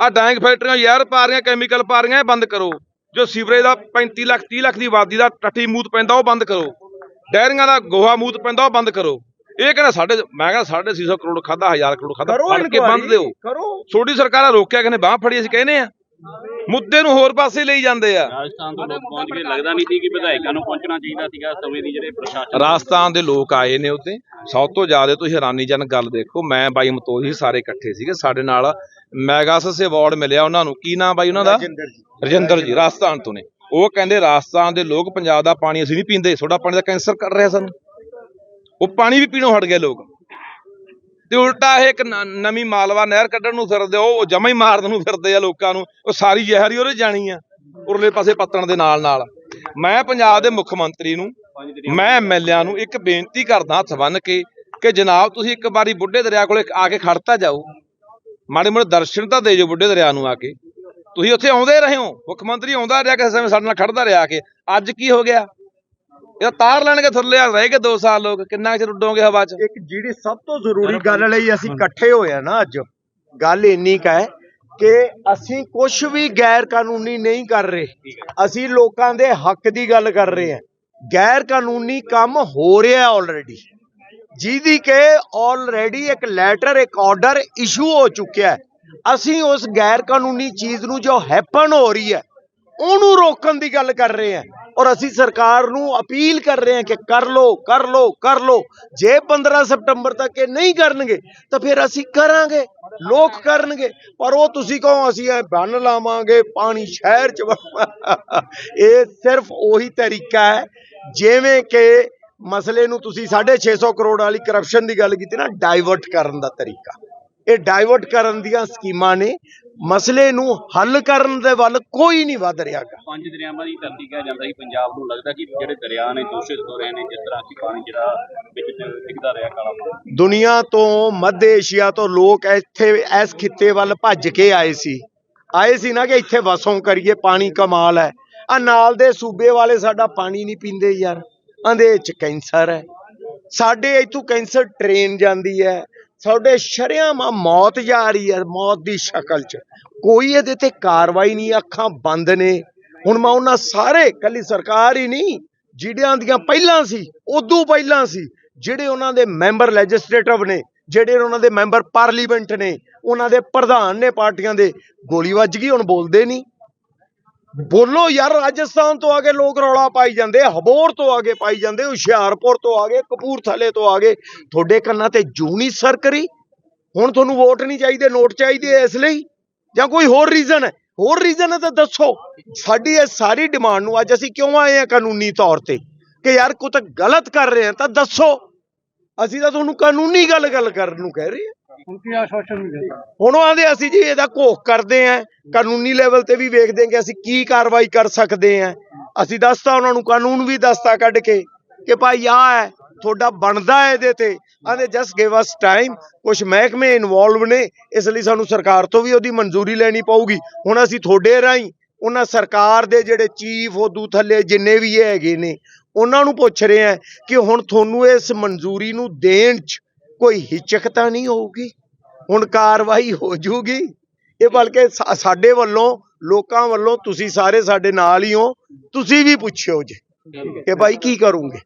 ਆ ਡੈਂਗ ਫੈਕਟਰੀਆਂ ਯਾਰ ਪਾ ਰਹੀਆਂ ਕੈਮੀਕਲ ਪਾ ਰਹੀਆਂ ਇਹ ਬੰਦ ਕਰੋ। ਜੋ ਸੀਵਰੇਜ ਦਾ 35 ਲੱਖ 30 ਲੱਖ ਦੀ ਆਬਾਦੀ ਦਾ ਟੱਟੀ ਮੂਤ ਪੈਂਦਾ ਉਹ ਬੰਦ ਕਰੋ। ਡੈਰੀਆਂ ਦਾ ਗੋਹਾ ਮੂਤ ਪੈਂਦਾ ਉਹ ਬੰਦ ਕਰੋ। ਇਹ ਕਹਿੰਦਾ ਸਾਡੇ ਮੈਂ ਕਹਿੰਦਾ 650 ਕਰੋੜ ਖਾਦਾ 1000 ਕਰੋੜ ਖਾਦਾ ਫੜ ਕੇ ਬੰਦ ਦਿਓ। ਕਰੋ। ਛੋਟੀ ਸਰਕਾਰਾਂ ਰੋਕਿਆ ਕਹਿੰਦੇ ਬਾਹ ਫੜੀ ਅਸੀਂ ਕਹਿੰਦੇ ਆ ਮੁੱਦੇ ਨੂੰ ਹੋਰ ਪਾਸੇ ਲਈ ਜਾਂਦੇ ਆ। ਰਾਜਸਥਾਨ ਤੋਂ ਲੋਕ ਪਹੁੰਚ ਗਏ। ਲੱਗਦਾ ਨਹੀਂ ਸੀ ਕਿ ਵਿਧਾਇਕਾਂ ਨੂੰ ਪਹੁੰਚਣਾ ਚਾਹੀਦਾ ਸੀਗਾ ਸਮੇਂ ਦੀ ਜਿਹੜੇ ਪ੍ਰਸ਼ਾਸਨ ਰਾਜਸਥਾਨ ਦੇ ਲੋਕ ਆਏ ਨੇ ਉੱਤੇ ਸਭ ਤੋਂ ਜ਼ਿਆਦਾ ਤੁਸੀਂ ਹੈਰਾਨੀਜਨਕ ਗੱਲ ਦੇਖੋ ਮੈਂ ਬਾਈ ਮਤੋਹੀ ਸਾਰੇ ਇਕੱਠੇ ਸੀਗੇ। ਸਾਡੇ ਨਾਲ ਮੈਗਾਸਸ ਅਵਾਰਡ ਮਿਲਿਆ ਉਹਨਾਂ ਨੂੰ। ਕੀ ਨਾਮ ਬਾਈ ਉਹਨਾਂ ਦਾ? ਰਜਿੰਦਰ ਜੀ। ਰਾਜਸਥਾਨ ਤੋਂ ਨੇ। ਉਹ ਕਹਿੰਦੇ ਰਾਜਸਥਾਨ ਦੇ ਲੋਕ ਪੰਜਾਬ ਦਾ ਪਾਣੀ ਅਸੀਂ ਨਹੀਂ ਪੀਂਦੇ। ਤੁਹਾਡਾ ਪਾਣੀ ਦਾ ਕੈਂਸਰ ਕਰ ਰਿਹਾ ਸਾਨੂੰ। ਉਹ ਪਾਣੀ ਵੀ ਪੀਣੋਂ ਹਟ ਗਏ ਲੋਕ। ਤੇ ਉਲਟਾ ਇਹ ਇੱਕ ਨਵੀਂ ਮਾਲਵਾ ਨਹਿਰ ਕੱਢਣ ਨੂੰ ਫਿਰਦੇ ਆ, ਉਹ ਜਮਾ ਹੀ ਮਾਰਨ ਨੂੰ ਫਿਰਦੇ ਆ ਲੋਕਾਂ ਨੂੰ ਉਹ ਸਾਰੀ ਜ਼ਹਿਰ ਹੀ ਉਹਦੇ ਜਾਣੀ ਆ ਉਰਲੇ ਪਾਸੇ ਪੱਤਣ ਦੇ ਨਾਲ ਨਾਲ ਮੈਂ ਪੰਜਾਬ ਦੇ ਮੁੱਖ ਮੰਤਰੀ ਨੂੰ ਮੈਂ ਐਮਐਲਏਆਂ ਨੂੰ ਇੱਕ ਬੇਨਤੀ ਕਰਦਾ ਹੱਥ ਬੰਨ ਕੇ ਕਿ ਜਨਾਬ ਤੁਸੀਂ ਇੱਕ ਵਾਰੀ ਬੁੱਢੇ ਦਰਿਆ ਕੋਲੇ ਆ ਕੇ ਖੜਤਾ ਜਾਓ। ਮਾੜੇ ਮੋੜੇ ਦਰਸ਼ਨ ਤਾਂ ਦੇ ਜੋ ਬੁੱਢੇ ਦਰਿਆ ਨੂੰ ਆ ਕੇ। ਤੁਸੀਂ ਉੱਥੇ ਆਉਂਦੇ ਰਹੇ ਹੋ ਮੁੱਖ ਮੰਤਰੀ ਆਉਂਦਾ ਰਿਹਾ ਕਿਸੇ ਸਮੇਂ ਸਾਡੇ ਨਾਲ ਖੜਦਾ ਰਿਹਾ ਆ ਕੇ। ਅੱਜ ਕੀ ਹੋ ਗਿਆ? ਇਹ ਤਾਰ ਲੈਣਗੇ ਥੱਲੇ ਆ ਰਹਿ ਗਏ 2 ਸਾਲ ਲੋਕ ਕਿੰਨਾ ਕੁ ਚਿਰ ਉੱਡੋਗੇ ਹਵਾ 'ਚ? ਇੱਕ ਜਿਹੜੀ ਸਭ ਤੋਂ ਜ਼ਰੂਰੀ ਗੱਲ ਲਈ ਅਸੀਂ ਇਕੱਠੇ ਹੋਏ ਆ ਨਾ ਅੱਜ ਗੱਲ ਇੰਨੀ ਕੁ ਹੈ ਕਿ ਅਸੀਂ ਕੁਝ ਵੀ ਗੈਰ ਕਾਨੂੰਨੀ ਨਹੀਂ ਕਰ ਰਹੇ। ਅਸੀਂ ਲੋਕਾਂ ਦੇ ਹੱਕ ਦੀ ਗੱਲ ਕਰ ਰਹੇ ਹਾਂ ਗੈਰ ਕਾਨੂੰਨੀ ਕੰਮ ਹੋ ਰਿਹਾ ਆਲਰੇਡੀ ਜਿਹਦੀ ਕਿ ਆਲਰੇਡੀ ਇੱਕ ਲੈਟਰ ਇੱਕ ਆਰਡਰ ਇਸ਼ੂ ਹੋ ਚੁੱਕਿਆ ਹੈ। ਅਸੀਂ ਉਸ ਗੈਰ ਕਾਨੂੰਨੀ ਚੀਜ਼ ਨੂੰ ਜੋ ਹੈਪਨ ਹੋ ਰਹੀ ਹੈ ਉਹਨੂੰ ਰੋਕਣ ਦੀ ਗੱਲ ਕਰ ਰਹੇ ਹਾਂ ਔਰ ਅਸੀਂ ਸਰਕਾਰ ਨੂੰ ਅਪੀਲ ਕਰ ਰਹੇ ਹਾਂ ਕਿ ਕਰ ਲੋ ਕਰ ਲੋ ਕਰ ਲੋ ਜੇ 15 ਸਤੰਬਰ ਤੱਕ ਇਹ ਨਹੀਂ ਕਰਨਗੇ, ਤਾਂ ਫਿਰ ਅਸੀਂ ਕਰਾਂਗੇ, ਲੋਕ ਕਰਨਗੇ। ਪਰ ਉਹ ਤੁਸੀਂ ਕਹੋ, ਅਸੀਂ ਇਹ ਬੰਨ ਲਾਵਾਂਗੇ, ਪਾਣੀ ਸ਼ਹਿਰ ਚ ਇਹ ਸਿਰਫ ਉਹੀ ਤਰੀਕਾ ਹੈ, ਜਿਵੇਂ ਕਿ ਮਸਲੇ ਨੂੰ ਤੁਸੀਂ 650 ਕਰੋੜ ਵਾਲੀ ਕਰਪਸ਼ਨ ਦੀ ਗੱਲ ਕੀਤੀ ਨਾ ਡਾਈਵਰਟ ਕਰਨ ਦਾ ਤਰੀਕਾ। ਇਹ ਡਾਈਵਰਟ ਕਰਨ ਦੀਆਂ ਸਕੀਮਾਂ ਨੇ ਮਸਲੇ ਨੂੰ ਹੱਲ ਕਰਨ ਦੇ ਵੱਲ ਕੋਈ ਨਹੀਂ ਵੱਧ ਰਿਹਾ ਗਾ। ਪੰਜ ਦਰਿਆਵਾਂ ਦੀ ਧਰਤੀ ਕਿਹਾ ਜਾਂਦਾ ਸੀ ਪੰਜਾਬ ਨੂੰ ਲੱਗਦਾ ਕਿ ਜਿਹੜੇ ਦਰਿਆ ਨੇ ਦੂਸ਼ਿਤ ਹੋ ਰਹੇ ਨੇ ਜਿਸ ਤਰ੍ਹਾਂ ਕਿ ਪਾਣੀ ਜਿਹੜਾ ਵਿੱਚ ਡਿੱਗਦਾ ਰਿਹਾ ਕਾਲਾ ਦੁਨੀਆ ਤੋਂ ਮੱਧ ਏਸ਼ੀਆ ਤੋਂ ਲੋਕ ਇੱਥੇ ਇਸ ਖਿੱਤੇ ਵੱਲ ਭੱਜ ਕੇ ਆਏ ਸੀ। ਆਏ ਸੀ ਨਾ ਕਿ ਇੱਥੇ ਵਸੋਂ ਕਰੀਏ ਪਾਣੀ ਕਮਾਲ ਹੈ। ਆ ਨਾਲ ਦੇ ਸੂਬੇ ਵਾਲੇ ਸਾਡਾ ਪਾਣੀ ਨਹੀਂ ਪੀਂਦੇ ਯਾਰ। ਆਂਦੇ ਚ ਕੈਂਸਰ ਹੈ। ਸਾਡੇ ਇੱਥੋਂ ਕੈਂਸਰ ਟ੍ਰੇਨ ਜਾਂਦੀ ਹੈ। ਸਾਡੇ ਸ਼ਰਿਆਮ ਮੌਤ ਜਾ ਰਹੀ ਹੈ, ਮੌਤ ਦੀ ਸ਼ਕਲ ਚ। ਕੋਈ ਇਹਦੇ ਤੇ ਕਾਰਵਾਈ ਨਹੀਂ, ਅੱਖਾਂ ਬੰਦ ਨੇ। ਹੁਣ ਮੈਂ ਉਹਨਾਂ ਸਾਰੇ, ਕੱਲੀ ਸਰਕਾਰ ਹੀ ਨਹੀਂ, ਜਿਹੜਿਆਂ ਦੀਆਂ ਪਹਿਲਾਂ ਸੀ, ਉਦੋਂ ਪਹਿਲਾਂ ਸੀ, ਜਿਹੜੇ ਉਹਨਾਂ ਦੇ ਮੈਂਬਰ ਲੈਜਿਸਲੇਟਿਵ ਨੇ, ਜਿਹੜੇ ਉਹਨਾਂ ਦੇ ਮੈਂਬਰ ਪਾਰਲੀਮੈਂਟ ਨੇ, ਉਹਨਾਂ ਦੇ ਪ੍ਰਧਾਨ ਨੇ ਪਾਰਟੀਆਂ ਦੇ, ਗੋਲੀ ਵੱਜ ਗਈ, ਹੁਣ ਬੋਲਦੇ ਨਹੀਂ। ਬੋਲੋ ਯਾਰ, ਰਾਜਸਥਾਨ ਤੋਂ ਆ ਕੇ ਲੋਕ ਰੌਲਾ ਪਾਈ ਜਾਂਦੇ ਹਬੋਰ ਤੋਂ ਆ ਕੇ ਪਾਈ ਜਾਂਦੇ ਹੁਸ਼ਿਆਰਪੁਰ ਤੋਂ ਆ ਆਗੇ ਕਪੂਰਥਲੇ ਤੋਂ ਆ ਆਗੇ ਤੁਹਾਡੇ ਕੰਨਾਂ ਤੇ ਜੂਨੀ ਨਹੀਂ ਸਰ ਹੁਣ ਤੁਹਾਨੂੰ ਵੋਟ ਨਹੀਂ ਚਾਹੀਦੇ, ਨੋਟ ਚਾਹੀਦੇ ਇਸ ਲਈ? ਜਾਂ ਕੋਈ ਹੋਰ ਰੀਜ਼ਨ ਹੈ? ਹੋਰ ਰੀਜ਼ਨ ਹੈ ਤਾਂ ਦੱਸੋ। ਸਾਡੀ ਇਹ ਸਾਰੀ ਡਿਮਾਂਡ ਨੂੰ ਅੱਜ ਅਸੀਂ ਕਿਉਂ ਆਏ ਹਾਂ ਕਾਨੂੰਨੀ ਤੌਰ ਤੇ? ਕਿ ਯਾਰ ਕੁਝ ਗਲਤ ਕਰ ਰਹੇ ਹਾਂ ਤਾਂ ਦੱਸੋ। ਅਸੀਂ ਤਾਂ ਤੁਹਾਨੂੰ ਕਾਨੂੰਨੀ ਗੱਲ ਗੱਲ ਕਰਨ ਨੂੰ ਕਹਿ ਰਹੇ ਹਾਂ ਹੁਣ ਉਹ ਆਂਦੇ, ਅਸੀਂ ਜੀ ਇਹਦਾ ਘੋਖ ਕਰਦੇ ਆਂ, ਕਾਨੂੰਨੀ ਲੈਵਲ ਤੇ ਵੀ ਵੇਖਦੇ ਹਾਂ ਕਿ ਅਸੀਂ ਕੀ ਕਾਰਵਾਈ ਕਰ ਸਕਦੇ ਆਂ। ਅਸੀਂ ਦੱਸਤਾ ਉਹਨਾਂ ਨੂੰ, ਕਾਨੂੰਨ ਵੀ ਦੱਸਤਾ ਕੱਢ ਕੇ ਕਿ ਭਾਈ ਆ ਹੈ, ਤੁਹਾਡਾ ਬਣਦਾ ਹੈ ਇਹਦੇ ਤੇ। ਆਂਦੇ ਜਸਟ ਗਿਵ ਅਸ ਟਾਈਮ ਕੁਝ ਮਹਿਕਮੇ ਇਨਵੋਲਵ ਨੇ, ਇਸ ਲਈ ਸਾਨੂੰ ਸਰਕਾਰ ਤੋਂ ਵੀ ਉਹਦੀ ਮਨਜ਼ੂਰੀ ਲੈਣੀ ਪਊਗੀ। ਹੁਣ ਅਸੀਂ ਤੁਹਾਡੇ ਰਾਹੀਂ, ਉਹਨਾਂ ਸਰਕਾਰ ਦੇ ਜਿਹੜੇ ਚੀਫ ਉਦੋਂ ਥੱਲੇ ਜਿੰਨੇ ਵੀ ਇਹ ਹੈਗੇ ਨੇ, ਉਹਨਾਂ ਨੂੰ ਪੁੱਛ ਰਹੇ ਆ ਕਿ ਹੁਣ ਤੁਹਾਨੂੰ ਇਸ ਮਨਜ਼ੂਰੀ ਨੂੰ ਦੇਣ 'ਚ ਕੋਈ ਹਿਚਕ ਤਾਂ ਨਹੀਂ ਹੋਊਗੀ ਹੁਣ ਕਾਰਵਾਈ ਹੋ ਜੂਗੀ। ਇਹ ਬਲਕਿ ਸਾਡੇ ਵੱਲੋਂ ਲੋਕਾਂ ਵੱਲੋਂ ਤੁਸੀਂ ਸਾਰੇ ਸਾਡੇ ਨਾਲ ਹੀ ਹੋ ਤੁਸੀਂ ਵੀ ਪੁੱਛਿਓ ਜੀ ਕਿ ਭਾਈ ਕੀ ਕਰੋਗੇ?